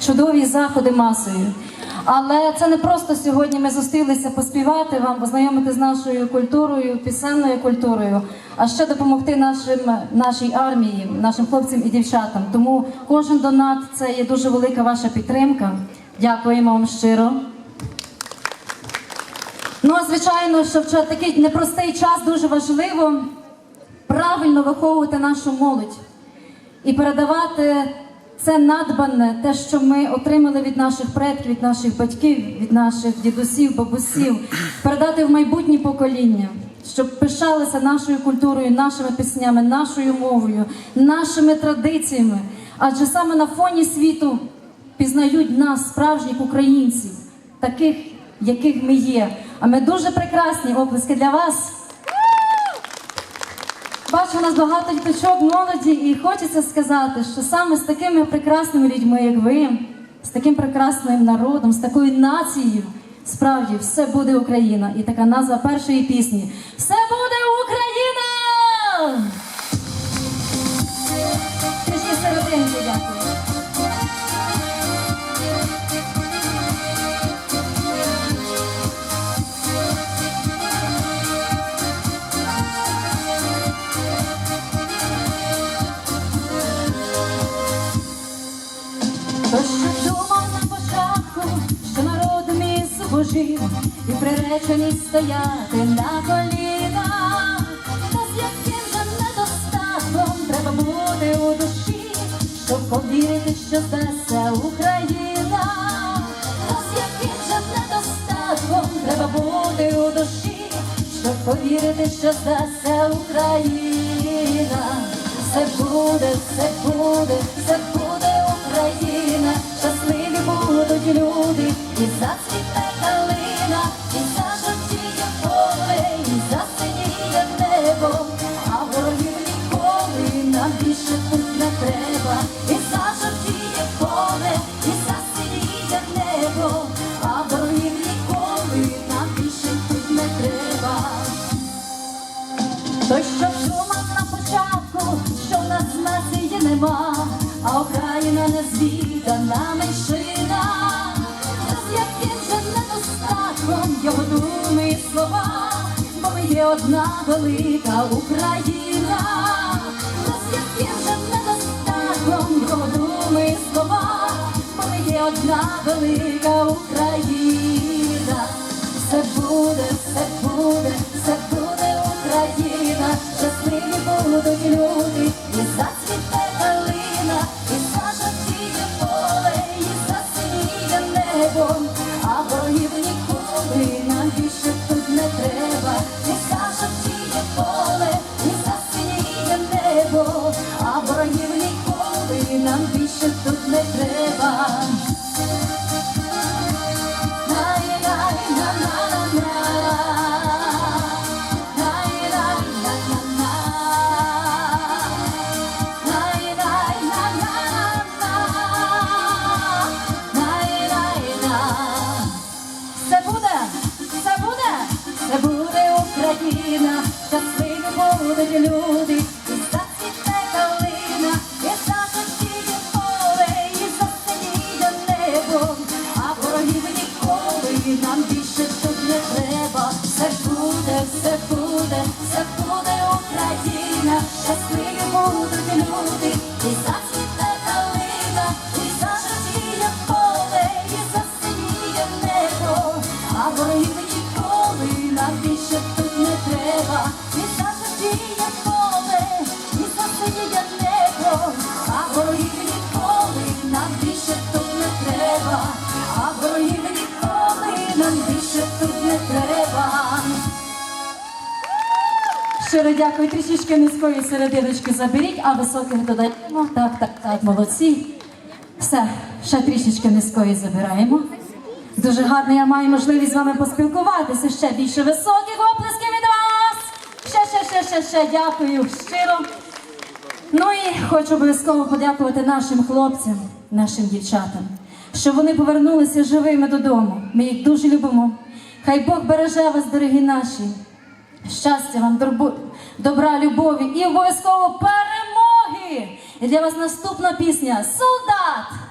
чудові заходи масою. Але це не просто сьогодні ми зустрілися поспівати вам, познайомити з нашою культурою, пісенною культурою, а ще допомогти нашим, нашій армії, нашим хлопцям і дівчатам. Тому кожен донат це є дуже велика ваша підтримка. Дякуємо вам щиро. Ну, а звичайно, що в такий непростий час дуже важливо правильно виховувати нашу молодь і передавати це надбане, те, що ми отримали від наших предків, від наших батьків, від наших дідусів, бабусів, передати в майбутнє покоління, щоб пишалися нашою культурою, нашими піснями, нашою мовою, нашими традиціями. Адже саме на фоні світу пізнають нас, справжніх українців, таких, яких ми є. А ми дуже прекрасні оплески для вас. Бачу, у нас багато діточок, молоді, і хочеться сказати, що саме з такими прекрасними людьми, як ви, з таким прекрасним народом, з такою нацією, справді все буде Україна. І така назва першої пісні Все буде мій і приречені стояти на колінах, та з яким же недостатком треба бути у душі, щоб повірити, що здасться Україна, та з яким же недостатком треба бути у душі, щоб повірити, що здасться Україна. Все буде, все буде, все буде Україна, щасливі будуть люди, і зацвіте одна велика Україна, же недостатком роду ми слова, ми є одна велика Україна. Будуть люди, трішечки серединочки заберіть, а високих додаємо. Так, так, так, молодці. Все, ще трішечки низької забираємо. Дуже гарно я маю можливість з вами поспілкуватися. Ще більше високих оплесків від вас. Ще, ще, ще, ще, ще дякую щиро. Ну і хочу обов'язково подякувати нашим хлопцям, нашим дівчатам, що вони повернулися живими додому. Ми їх дуже любимо. Хай Бог береже вас, дорогі наші. Щастя вам, добра, любові і обов'язково перемоги. І для вас наступна пісня Солдат.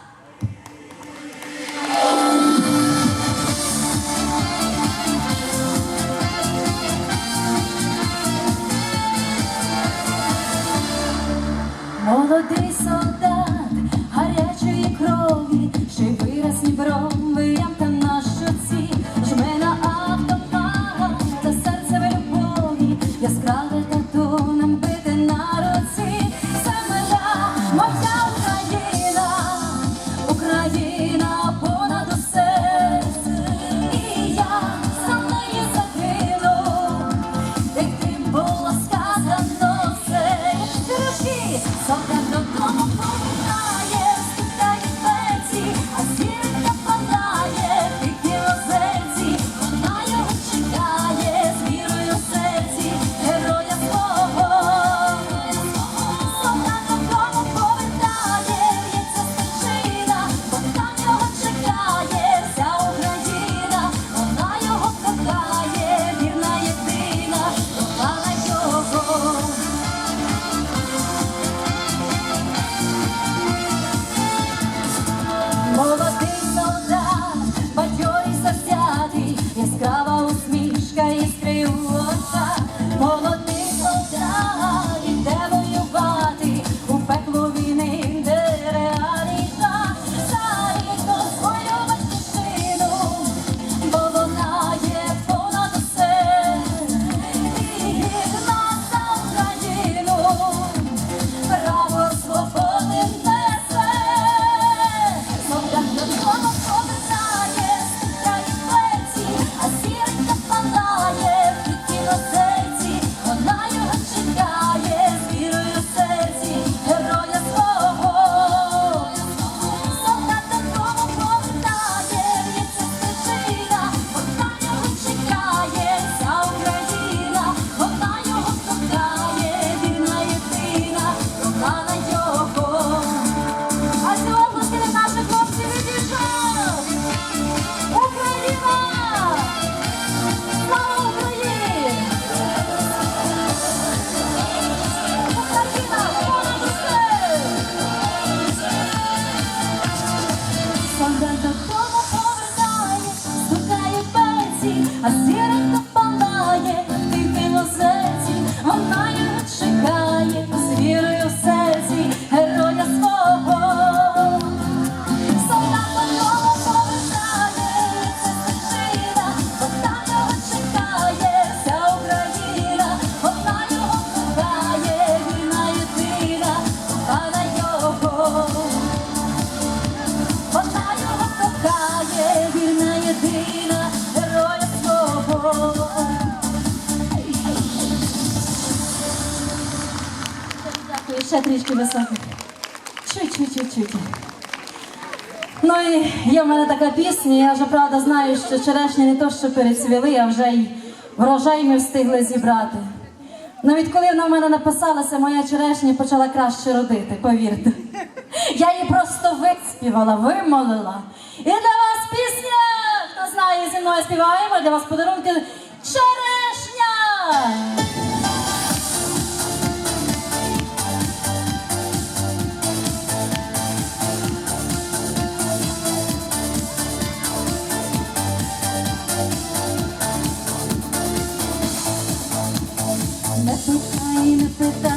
Молодий солдат гарячої крові, ще вираз брови. ще трішки високо. Чуть-чуть-чуть. Ну і є в мене така пісня. Я вже правда знаю, що черешня не то, що перецвіли, а вже й врожай ми встигли зібрати. Навіть коли вона в мене написалася, моя черешня почала краще родити, повірте. Я її просто виспівала, вимолила. І для вас пісня, хто знає, зі мною співаємо, для вас подарунки черешня. Let's find a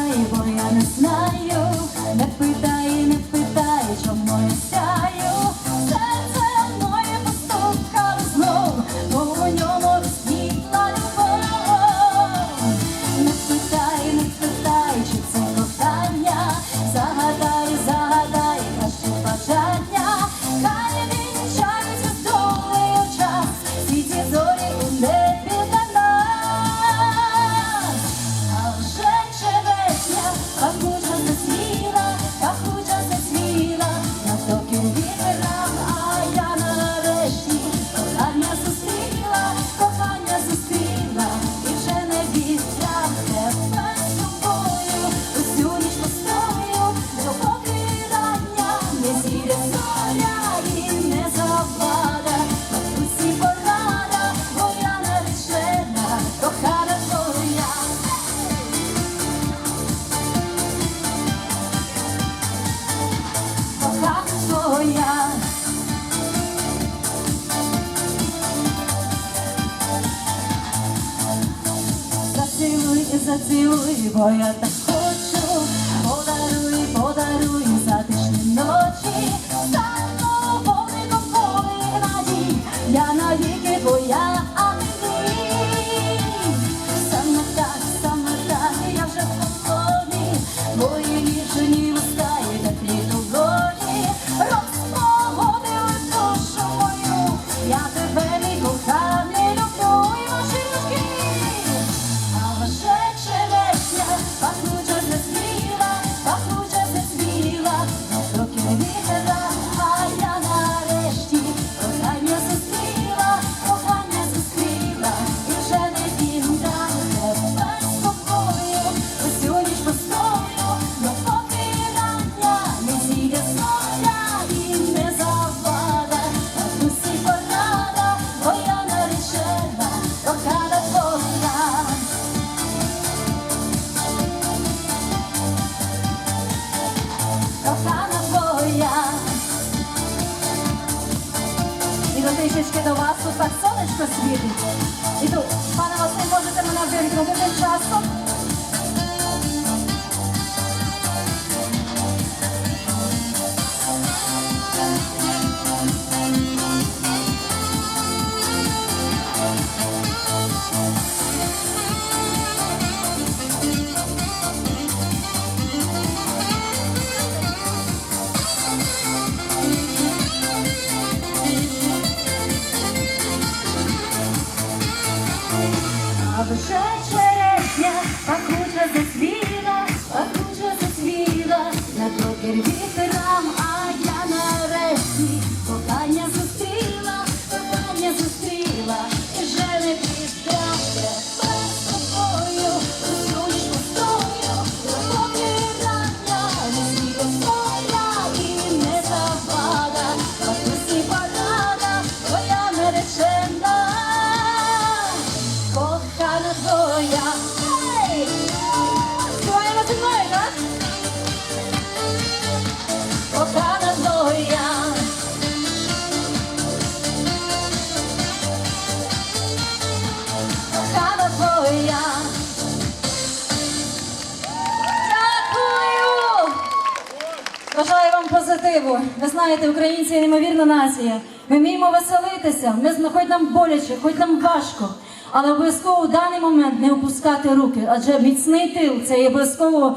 колективу. Ви знаєте, українці є неймовірна нація. Ми вміємо веселитися, ми хоч нам боляче, хоч нам важко, але обов'язково в даний момент не опускати руки, адже міцний тил це є обов'язково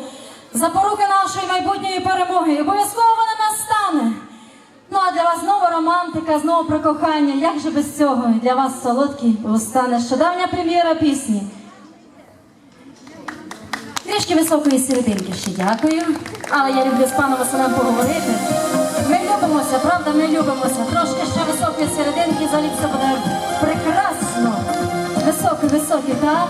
запорука нашої майбутньої перемоги. Обов'язково вона настане. Ну а для вас знову романтика, знову про кохання. Як же без цього? Для вас солодкий уста щодавня прем'єра пісні. Трішки високої серединки ще дякую. Але я люблю з паном Василем поговорити. Ми любимося, правда, ми любимося. Трошки ще високої серединки, взагалі все буде прекрасно. Високий, високий, так.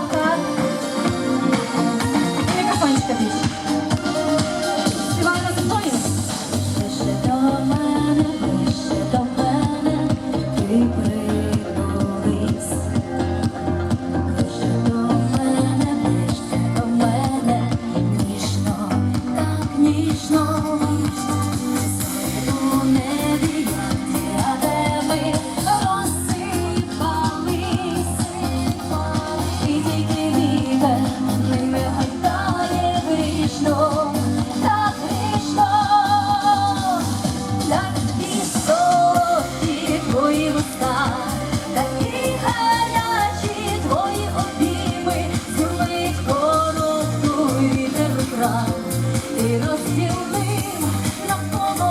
милим навколо.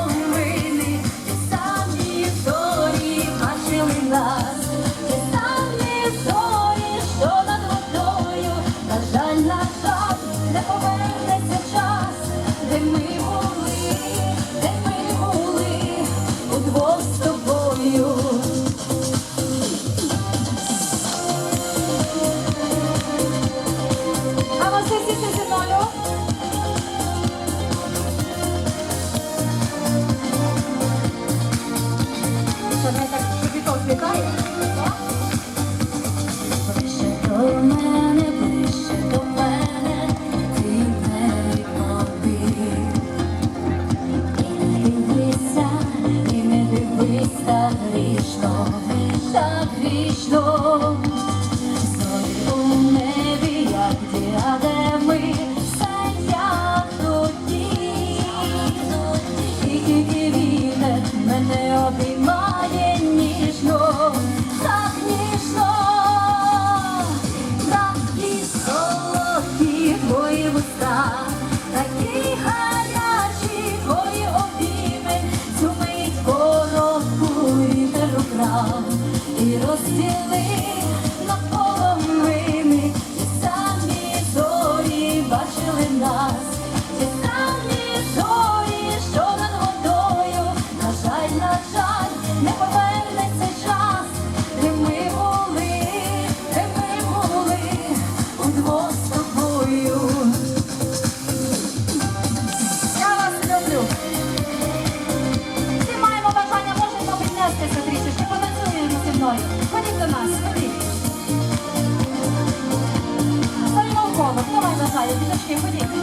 不行不行。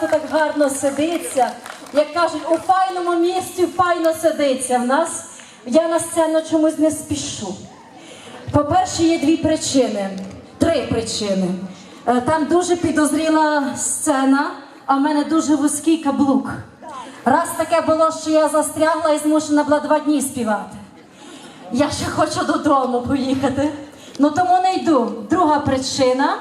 Тут так гарно сидиться. Як кажуть, у файному місці файно сидиться. В нас я на сцену чомусь не спішу. По-перше, є дві причини. Три причини. Е, Там дуже підозріла сцена, а в мене дуже вузький каблук. Раз таке було, що я застрягла і змушена була два дні співати. Я ще хочу додому поїхати. Ну тому не йду. Друга причина.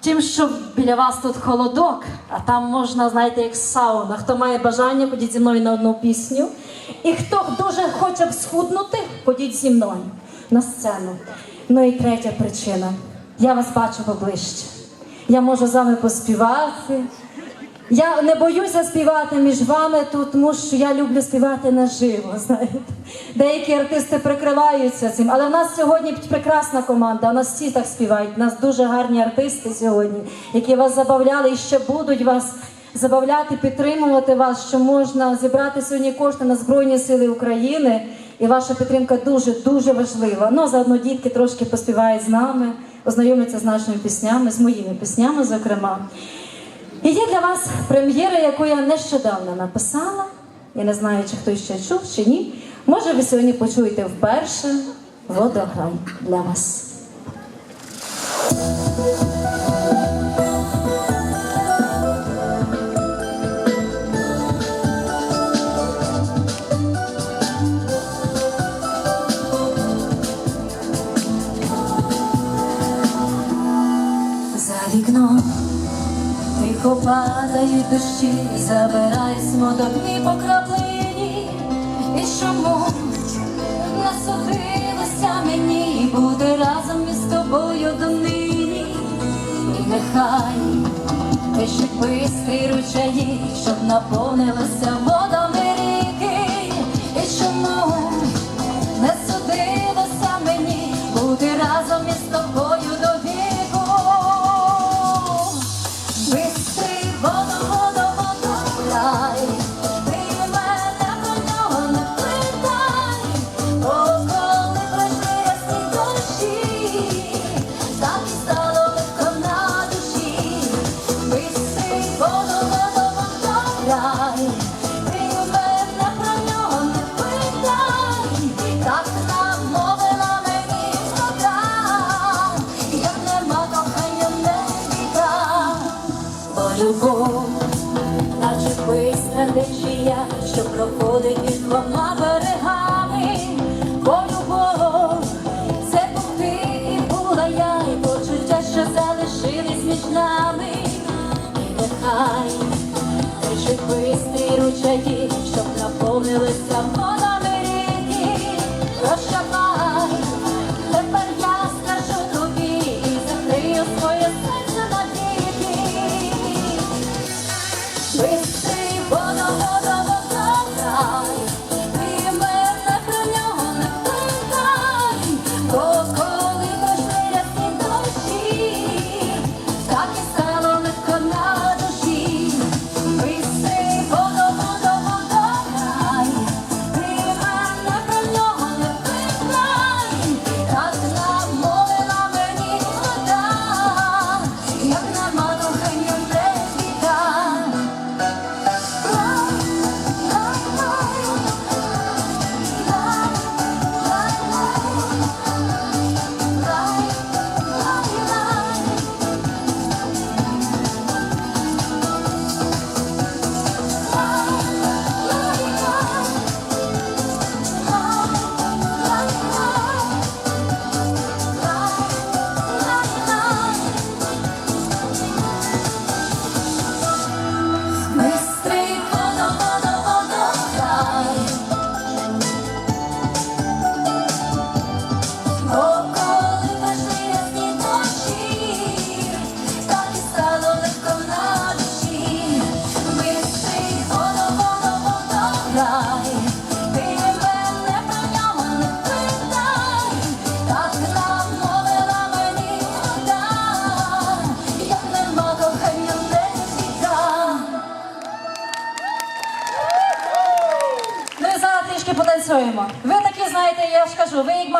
Тим, що біля вас тут холодок, а там можна, знаєте, як сауна. Хто має бажання, ходіть зі мною на одну пісню. І хто дуже хоче б схуднути, ходіть зі мною на сцену. Ну і третя причина. Я вас бачу поближче. Я можу з вами поспівати. Я не боюся співати між вами тут, тому що я люблю співати наживо. Знаєте, деякі артисти прикриваються цим, але в нас сьогодні прекрасна команда. У нас всі так співають. У нас дуже гарні артисти сьогодні, які вас забавляли і ще будуть вас забавляти, підтримувати вас, що можна зібрати сьогодні кошти на Збройні Сили України. І ваша підтримка дуже дуже важлива. Ну заодно дітки трошки поспівають з нами, ознайомляться з нашими піснями, з моїми піснями, зокрема. І є для вас прем'єра, яку я нещодавно написала. Я не знаю, чи хтось ще чув, чи ні. Може, ви сьогодні почуєте вперше водограй для вас. За вікном Тихо падають дощі, забирай смодобні по краплині, і чому не судилося мені бути разом із тобою донині, і нехай пишуть бистрі ручаї, щоб наповнилися Любов, наче бистра течія, що проходить між двома берегами, бо любов, це був і була і почуття, що залишились між нами, нехай течуть бистрі ручаї, щоб наповнилися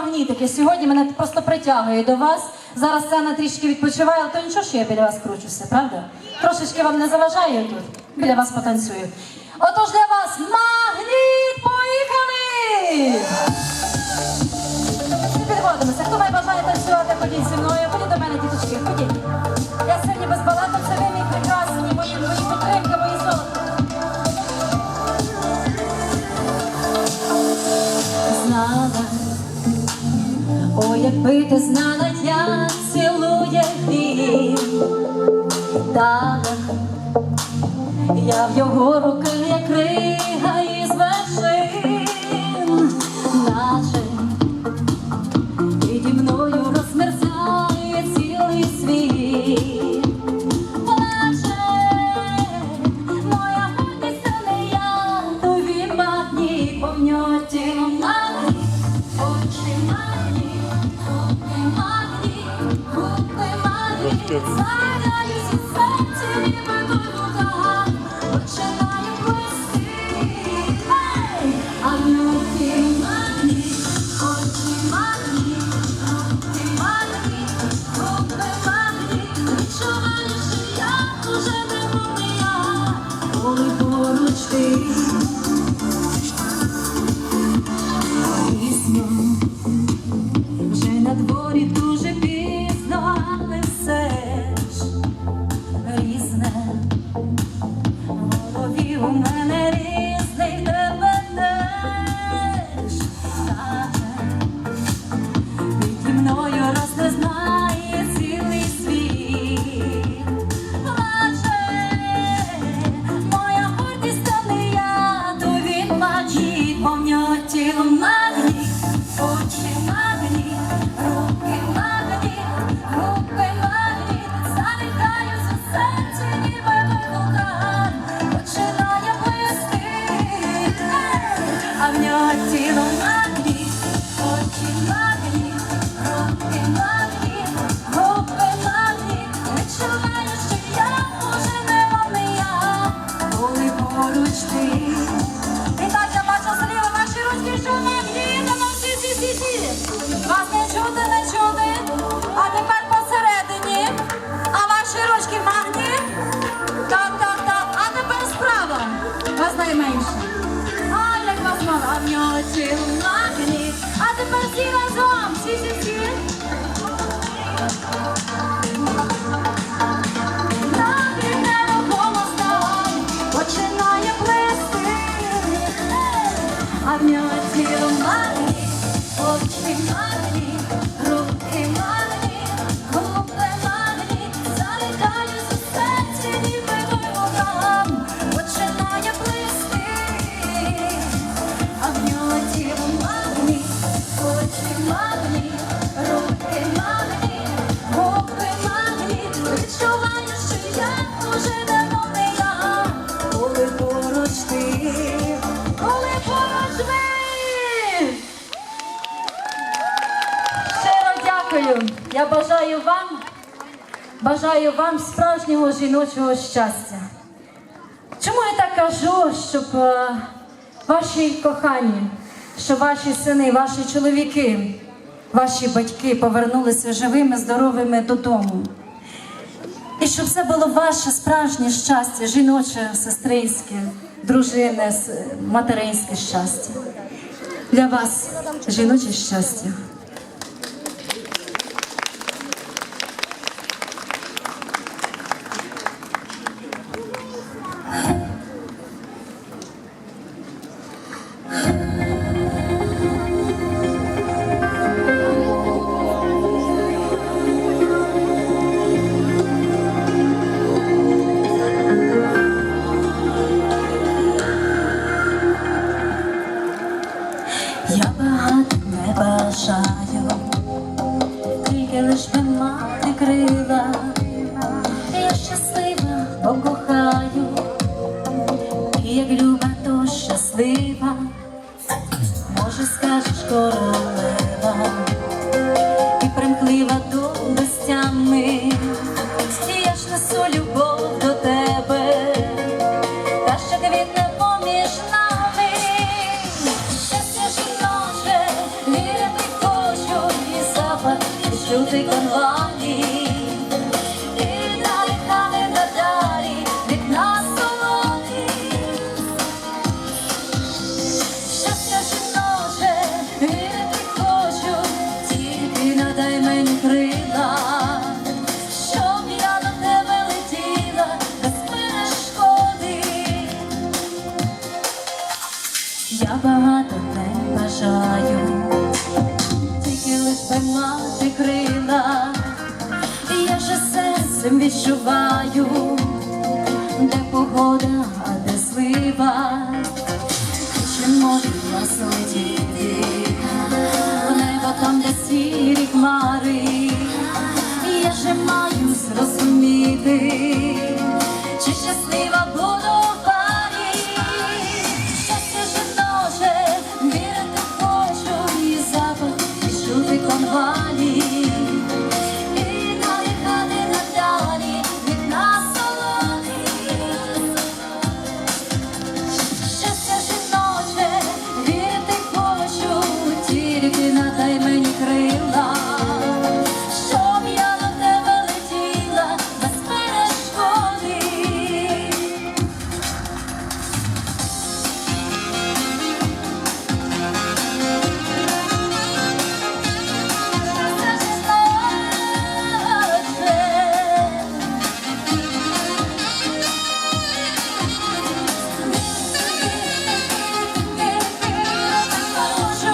магнітики. Сьогодні мене просто притягує до вас. Зараз сцена трішки відпочиває, але то нічого, що я біля вас кручуся, правда? Трошечки вам не заважаю тут. Біля вас потанцюю. Отож для вас магніт! Поїхали! Підходимося. Хто має бажає танцювати, ходіть зі мною. Якби ти знала, я цілує він так, я в його руках як рига. бажаю вам справжнього жіночого щастя. Чому я так кажу, щоб е, ваші кохані, щоб ваші сини, ваші чоловіки, ваші батьки повернулися живими, здоровими додому? І щоб це було ваше справжнє щастя, жіноче, сестринське, дружине, материнське щастя. Для вас жіноче щастя. жовтий конвал.